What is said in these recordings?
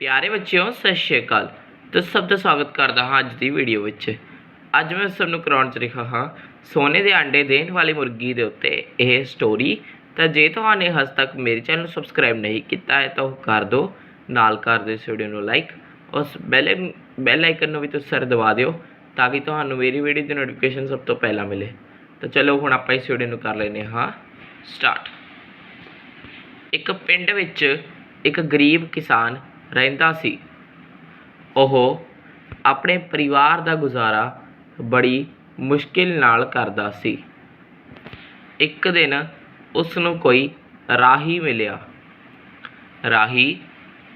ਪਿਆਰੇ ਬੱਚਿਓ, ਸਤਿ ਸ਼੍ਰੀ ਅਕਾਲ। ਤੇ ਸਭ ਦਾ ਸਵਾਗਤ ਕਰਦਾ ਹਾਂ ਅੱਜ ਦੀ ਵੀਡੀਓ ਵਿੱਚ। ਅੱਜ ਮੈਂ ਸਭ ਨੂੰ ਕਰਾਉਣ ਚ ਰਿਹਾ ਹਾਂ ਸੋਨੇ ਦੇ ਆਂਡੇ ਦੇਣ ਵਾਲੀ ਮੁਰਗੀ ਦੇ ਉੱਤੇ ਇਹ ਸਟੋਰੀ ਤਾਂ ਜੇ ਤੁਹਾਨੇ ਹਜੇ ਤੱਕ ਮੇਰੇ ਚੈਨਲ ਨੂੰ ਸਬਸਕ੍ਰਾਈਬ ਨਹੀਂ ਕੀਤਾ ਹੈ, ਤਾਂ ਉਹ ਕਰ ਦਿਓ। ਨਾਲ ਕਰ ਦਿਓ ਇਸ ਵੀਡੀਓ ਨੂੰ ਲਾਈਕ ਉਸ ਬੈਲ ਬੈਲ ਆਈਕਨ ਨੂੰ ਵੀ ਤੁਸੀਂ ਸਰ ਦਬਾ ਦਿਓ, ਤਾਂ ਕਿ ਤੁਹਾਨੂੰ ਮੇਰੀ ਵੀਡੀਓ ਦੀ ਨੋਟੀਫਿਕੇਸ਼ਨ ਸਭ ਤੋਂ ਪਹਿਲਾਂ ਮਿਲੇ। ਤਾਂ ਚਲੋ ਹੁਣ ਆਪਾਂ ਇਸ ਵੀਡੀਓ ਨੂੰ ਕਰ ਲੈਨੇ ਹਾਂ। ਸਟਾਰਟ ਇੱਕ ਪਿੰਡ ਵਿੱਚ ਇੱਕ ਗਰੀਬ ਕਿਸਾਨ ਰਹਿੰਦਾ ਸੀ। ਉਹ ਆਪਣੇ ਪਰਿਵਾਰ ਦਾ ਗੁਜ਼ਾਰਾ ਬੜੀ ਮੁਸ਼ਕਿਲ ਨਾਲ ਕਰਦਾ ਸੀ। ਇੱਕ ਦਿਨ ਉਸ ਨੂੰ ਕੋਈ ਰਾਹੀ ਮਿਲਿਆ। ਰਾਹੀ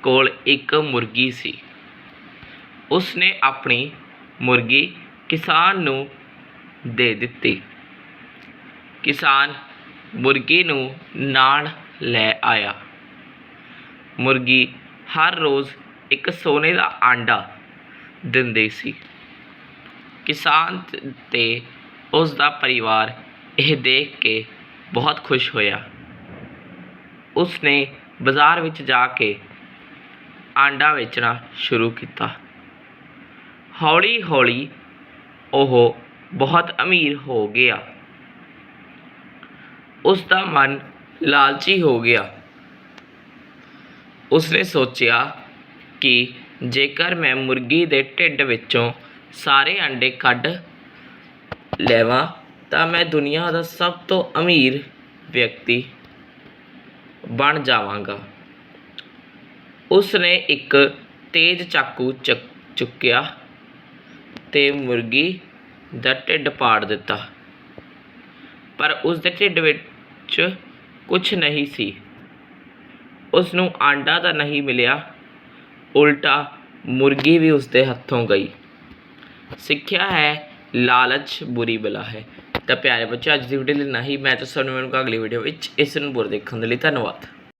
ਕੋਲ ਇੱਕ ਮੁਰਗੀ ਸੀ। ਉਸ ਨੇ ਆਪਣੀ ਮੁਰਗੀ ਕਿਸਾਨ ਨੂੰ ਦੇ ਦਿੱਤੀ। ਕਿਸਾਨ ਮੁਰਗੀ ਨੂੰ ਨਾਲ ਲੈ ਆਇਆ। ਮੁਰਗੀ ਹਰ ਰੋਜ਼ ਇੱਕ ਸੋਨੇ ਦਾ ਆਂਡਾ ਦਿੰਦੇ ਸੀ। ਕਿਸਾਨ ਤ- ਤੇ ਉਸ ਦਾ ਪਰਿਵਾਰ ਇਹ ਦੇਖ ਕੇ ਬਹੁਤ ਖੁਸ਼ ਹੋਇਆ। ਉਸ ਨੇ ਬਾਜ਼ਾਰ ਵਿੱਚ ਜਾ ਕੇ ਆਂਡਾ ਵੇਚਣਾ ਸ਼ੁਰੂ ਕੀਤਾ। ਹੌਲੀ ਹੌਲੀ ਉਹ ਬਹੁਤ ਅਮੀਰ ਹੋ ਗਿਆ। ਉਸ ਦਾ ਮਨ ਲਾਲਚੀ ਹੋ ਗਿਆ। ਉਸਨੇ ਸੋਚਿਆ ਕਿ ਜੇਕਰ ਮੈਂ ਮੁਰਗੀ ਦੇ ਢਿੱਡ ਵਿੱਚੋਂ ਸਾਰੇ ਅੰਡੇ ਕੱਢ ਲੈਵਾਂ, ਤਾਂ ਮੈਂ ਦੁਨੀਆ ਦਾ ਸਭ ਤੋਂ ਅਮੀਰ ਵਿਅਕਤੀ ਬਣ ਜਾਵਾਂਗਾ। ਉਸਨੇ ਇੱਕ ਤੇਜ਼ ਚਾਕੂ ਚੁੱਕਿਆ ਤੇ ਮੁਰਗੀ ਦਾ ਢਿੱਡ ਪਾੜ ਦਿੱਤਾ। ਪਰ ਉਸ ਦੇ ਢਿੱਡ ਵਿੱਚ ਕੁਝ ਨਹੀਂ ਸੀ। ਉਸ ਨੂੰ ਆਂਡਾ ਤਾਂ ਨਹੀਂ ਮਿਲਿਆ। ਉਲਟਾ ਮੁਰਗੀ ਵੀ ਉਸ ਦੇ ਹੱਥੋਂ ਗਈ। ਸਿੱਖਿਆ ਹੈ, ਲਾਲਚ ਬੁਰੀ ਬਲਾ ਹੈ। ਤਾਂ ਪਿਆਰੇ ਬੱਚੇ, ਅੱਜ ਦੀ ਵੀਡੀਓ ਲਈ ਨਹੀਂ ਮੈਂ ਤਾਂ ਤੁਹਾਨੂੰ ਮਿਲੂੰਗਾ ਅਗਲੀ ਵੀਡੀਓ ਵਿੱਚ। ਇਸ ਨੂੰ ਬੁਰ ਦੇਖਣ ਦੇ ਲਈ ਧੰਨਵਾਦ।